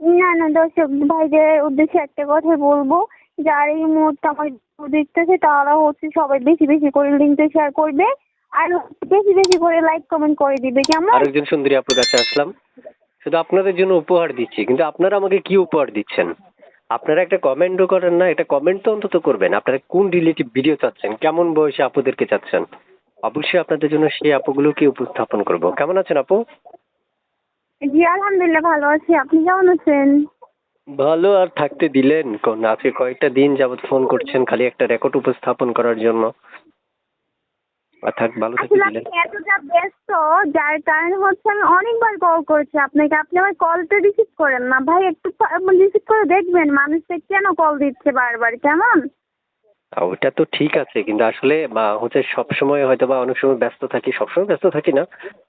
না না, দর্শক ভাইদের উদ্দেশ্যে একটা কথা বলব, যারা এই মুহূর্তে আমার দেখতেছে তারা হচ্ছে সবাই বেশি বেশি করে লিঙ্কটা শেয়ার করবে। আর বেশি বেশি করে লাইক কমেন্ট করে দিবে কেমন আরেকজন সুন্দরী আপুর কাছে আসলাম। শুধু আপনাদের জন্য উপহার দিচ্ছি, কিন্তু আপনারা আমাকে কি উপহার দিচ্ছেন? আপনারা একটা কমেন্টও করেন না, একটা কমেন্ট তো অন্তত করবেন। আপনারা কোন রিলেটিভ ভিডিও চাচ্ছেন? কেমন বয়সে আপুদেরকে চাচ্ছেন? অবশ্যই আপনাদের জন্য সেই আপুগুলোকে উপস্থাপন করব। কেমন আছেন আপু? জি আলহামদুলিল্লাহ ভালো আছি। আপনি কেমন আছেন? ভালো আর থাকতে দিলেন কোন আজকে কয়েকটা দিন যাবত ফোন করছেন খালি একটা রেকর্ড উপস্থাপন করার জন্য। আর থাক ভালো থাকতে আসলে দিলেন। আপনি এতটা ব্যস্ত যার কারণে হচ্ছে আমি অনেকবার কল করেছি আপনাকে। আপনি আমার কলটা রিসিভ করেন না। ভাই একটু রিসিভ করে দেখবেন মানুষটা কেন কল দিচ্ছে বারবার? কেমন? ওটা তো ঠিক আছে, কিন্তু আসলে, বা হচ্ছে সবসময় হয়তো বা অনেক সময় ব্যস্ত থাকি, সবসময় ব্যস্ত থাকি না,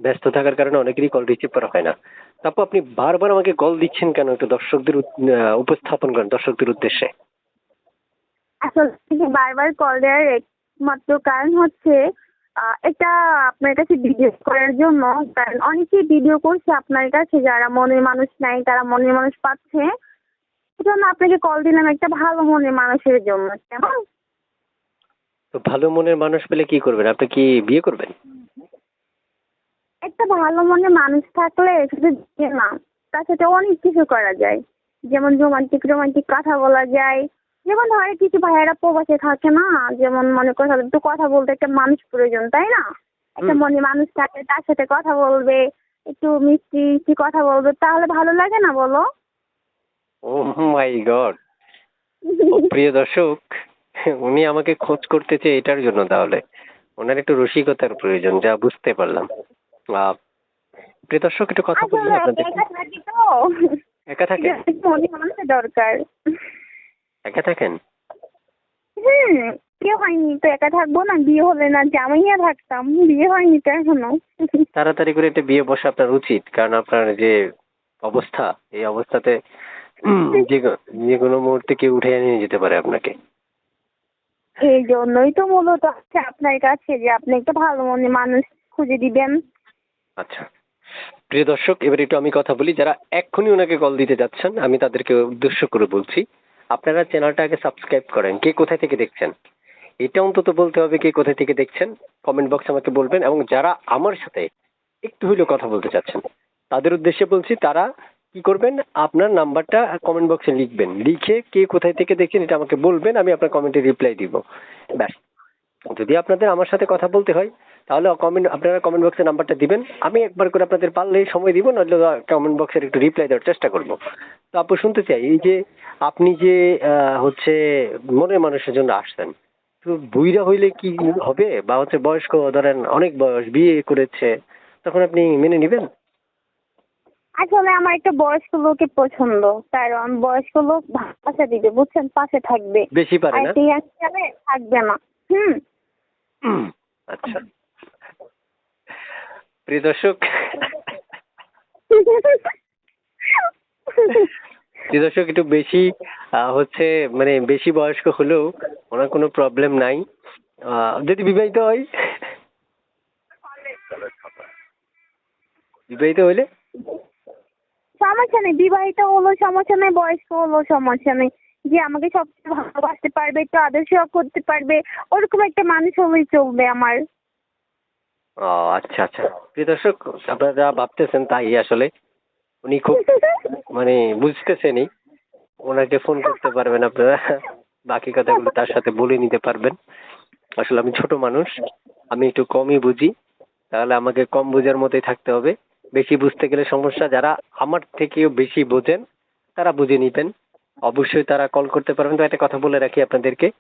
ব্যস্ত থাকার কারণে অনেকেরই কল রিসিভ করা হয় না। তারপর আপনি বারবার আমাকে কল দিচ্ছেন কেন একটু দর্শকদের উপস্থাপন করেন, দর্শকদের উদ্দেশ্যে? আসলে বারবার কল দেওয়ার একমাত্র কারণ হচ্ছে এটা আপনার কাছে ভিডিও করার জন্য, কারণ অনেকেই ভিডিও করছে আপনার কাছে, যারা মনের মানুষ নাই, তারা মনের মানুষ পাচ্ছে। সেজন্য আপনাকে কল দিলাম একটা ভালো মনের মানুষের জন্য, কেমন? তো ভালো মনের মানুষ পেলে কি করবেন? আপনি কি বিয়ে করবেন? একটা ভালো মনের মানুষ থাকলে শুধু বিয়ে না তার সাথে অনেক কিছু করা যায়। যেমন রোমান্টিক রোমান্টিক কথা বলা যায়। যেমন ধরে কিছু ভাইয়েরা প্রবাসে থাকে না যেমন মনে করো একটু কথা বলতে একটা মানুষ প্রয়োজন তাই না? একটা মনে মানুষ থাকলে তার সাথে কথা বলবে একটু মিষ্টি মিষ্টি কথা বলবে তাহলে ভালো লাগে না বলো? ও মাই গড প্রিয় দর্শক উনি আমাকে খোঁজ করতেছে এটার জন্য তাহলে। ওনার একটু রসিকতার প্রয়োজন যা বুঝতে পারলাম। আহ, প্রিয় দর্শক একটু কথা বলি আপনাদের একা থাকি তো? একা থাকেন? দরকার। একা থাকেন? হুম বিয়ে হয়নি তো একা থাকব না? বিয়ে হলে না জামাইয়া থাকতাম বিয়ে হয়নি তো এখনও। তাড়াতাড়ি করে একটা বিয়ে বসা আপনার উচিত কারণ আপনার যে অবস্থা এই অবস্থাতে যে যে কোনো মুহূর্তে কেউ উঠে নিয়ে যেতে পারে আপনাকে। এই জন্যই তো মূলত হচ্ছে আপনার কাছে যে আপনি একটা ভালো মনে মানুষ খুঁজে দিবেন। আচ্ছা। প্রিয় দর্শক, এবার একটু আমি কথা বলি, যারা এক্ষুনি ওনাকে কল দিতে যাচ্ছেন, আমি তাদেরকে উদ্দেশ্য করে বলছি, আপনারা চ্যানেলটা আগে সাবস্ক্রাইব করেন, কে কোথায় থেকে দেখছেন? এটা অন্তত বলতে হবে কে কোথায় থেকে দেখছেন কমেন্ট বক্সে আমাকে বলবেন, এবং যারা আমার সাথে একটু হইলেও কথা বলতে চাচ্ছেন, তাদের উদ্দেশ্যে বলছি, তারা কি করবেন? আপনার নাম্বারটা কমেন্ট বক্সে লিখবেন। লিখে কে কোথায় থেকে দেখছেন এটা আমাকে বলবেন, আমি আপনার কমেন্টে রিপ্লাই দিব। ব্যাস। যদি আপনাদের আমার সাথে কথা বলতে হয়, তাহলে কমেন্ট আপনারা কমেন্ট বক্সে নাম্বারটা দিবেন। আমি একবার করে আপনাদের পারলে সময় দিব নাহলে কমেন্ট বক্সের একটু রিপ্লাই দেওয়ার চেষ্টা করব। তো আপু, শুনতে চাই, এই যে আপনি যে হচ্ছে মনের মানুষের জন্য আসছেন, তো বুইরা হইলে কি হবে? বা হচ্ছে বয়স্ক, ধরেন অনেক বয়স, বিয়ে করেছে, তখন আপনি মেনে নেবেন? আসলে আমার একটা বয়স্ক লোকে পছন্দ কারণ বয়স্ক লোক পাশে দিবে বুঝছেন? পাশে থাকবে। বেশি পারে আর না? থাকবে না। হুম। আচ্ছা। প্রিয় দর্শক প্রিয় দর্শক একটু বেশি হচ্ছে মানে বেশি বয়স্ক হলেও ওনার কোনো প্রবলেম নাই। যদি বিবাহিত হয়? বিবাহিত হইলে? সমস্যা নেই বিবাহিত হলো সমস্যা নেই বয়স্ক হলো সমস্যা নেই। যে আমাকে সবচেয়ে ভালোবাসতে পারবে একটু আদর্শ করতে পারবে ওরকম একটা মানুষ হলেই চলবে আমার। ও আচ্ছা আচ্ছা। প্রিয় দর্শক আপনারা যা ভাবতেছেন তাই আসলে। উনি খুব মানে বুঝতেছেনই। ওনাকে ফোন করতে পারবেন আপনারা। বাকি কথাগুলো তার সাথে বলে নিতে পারবেন। আসলে আমি ছোট মানুষ আমি একটু কমই বুঝি। তাহলে আমাকে কম বোঝার মতোই থাকতে হবে। বেশি বুঝতে গেলে সমস্যা। যারা আমার থেকেও বেশি বোঝেন, তারা বুঝে নিবেন। অবশ্যই তারা কল করতে পারবেন। তো একটা কথা বলে রাখি আপনাদেরকে।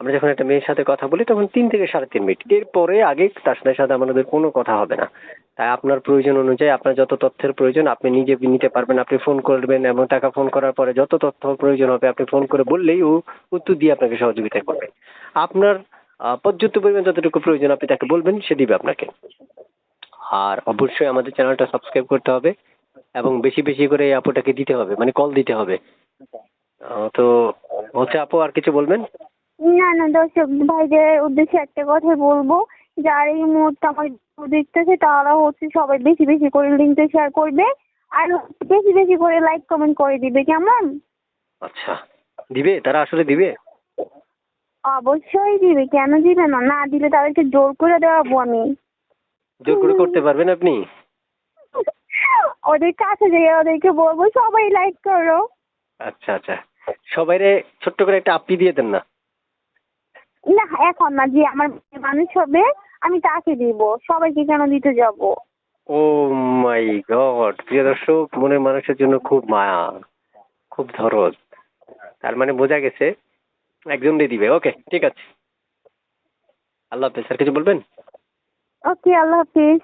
আমরা যখন একটা মেয়ের সাথে কথা বলি, তখন তিন থেকে সাড়ে তিন মিনিট। এরপরে আগে তার সাথে সাথে আমাদের কোনো কথা হবে না। তাই আপনার প্রয়োজন অনুযায়ী আপনার যত তথ্যের প্রয়োজন, আপনি নিজে নিতে পারবেন। আপনি ফোন করবেন এবং টাকা ফোন করার পরে যত তথ্য প্রয়োজন হবে, আপনি ফোন করে বললেই ও উত্তর দিয়ে আপনাকে সহযোগিতা করবে। আপনার পর্যাপ্ত পরিমাণ যতটুকু প্রয়োজন আপনি তাকে বলবেন, সে দিবে আপনাকে। আর অবশ্যই আমাদের চ্যানেলটা সাবস্ক্রাইব করতে হবে এবং বেশি বেশি করে এই আপুটাকে দিতে হবে মানে কল দিতে হবে। তো হচ্ছে আপু আর কিছু বলবেন? না না দর্শক ভাইদের উদ্দেশ্যে একটা কথা বলব যার এই মুহূর্তে আমার দেখতেছে তারা হচ্ছে সবাই বেশি বেশি করে লিঙ্কটা শেয়ার করবে আর বেশি বেশি করে লাইক কমেন্ট করে দিবে কেমন? আচ্ছা দিবে? তারা আসলে দিবে? অবশ্যই দিবে কেন দিবে না? না দিলে তাদেরকে জোর করে দেওয়াবো আমি। জোর করে করতে পারবেন আপনি? ওদের কাছে যেয়ে ওদেরকে বলব সবাই লাইক করো। আচ্ছা আচ্ছা। সবাইরে ছোট্ট করে একটা আপি দিয়ে দেন না? না এখন না যে আমার মানুষ হবে আমি তাকে দিব। সবাইকে কেন দিতে যাব? ও মাই গড প্রিয় দর্শক মনের মানুষের জন্য খুব মায়া খুব ধরদ। তার মানে বোঝা গেছে একজন দিয়ে দিবে। ওকে ঠিক আছে। আল্লাহ হাফেজ স্যার কিছু বলবেন? ওকে আল্লাহ হাফিজ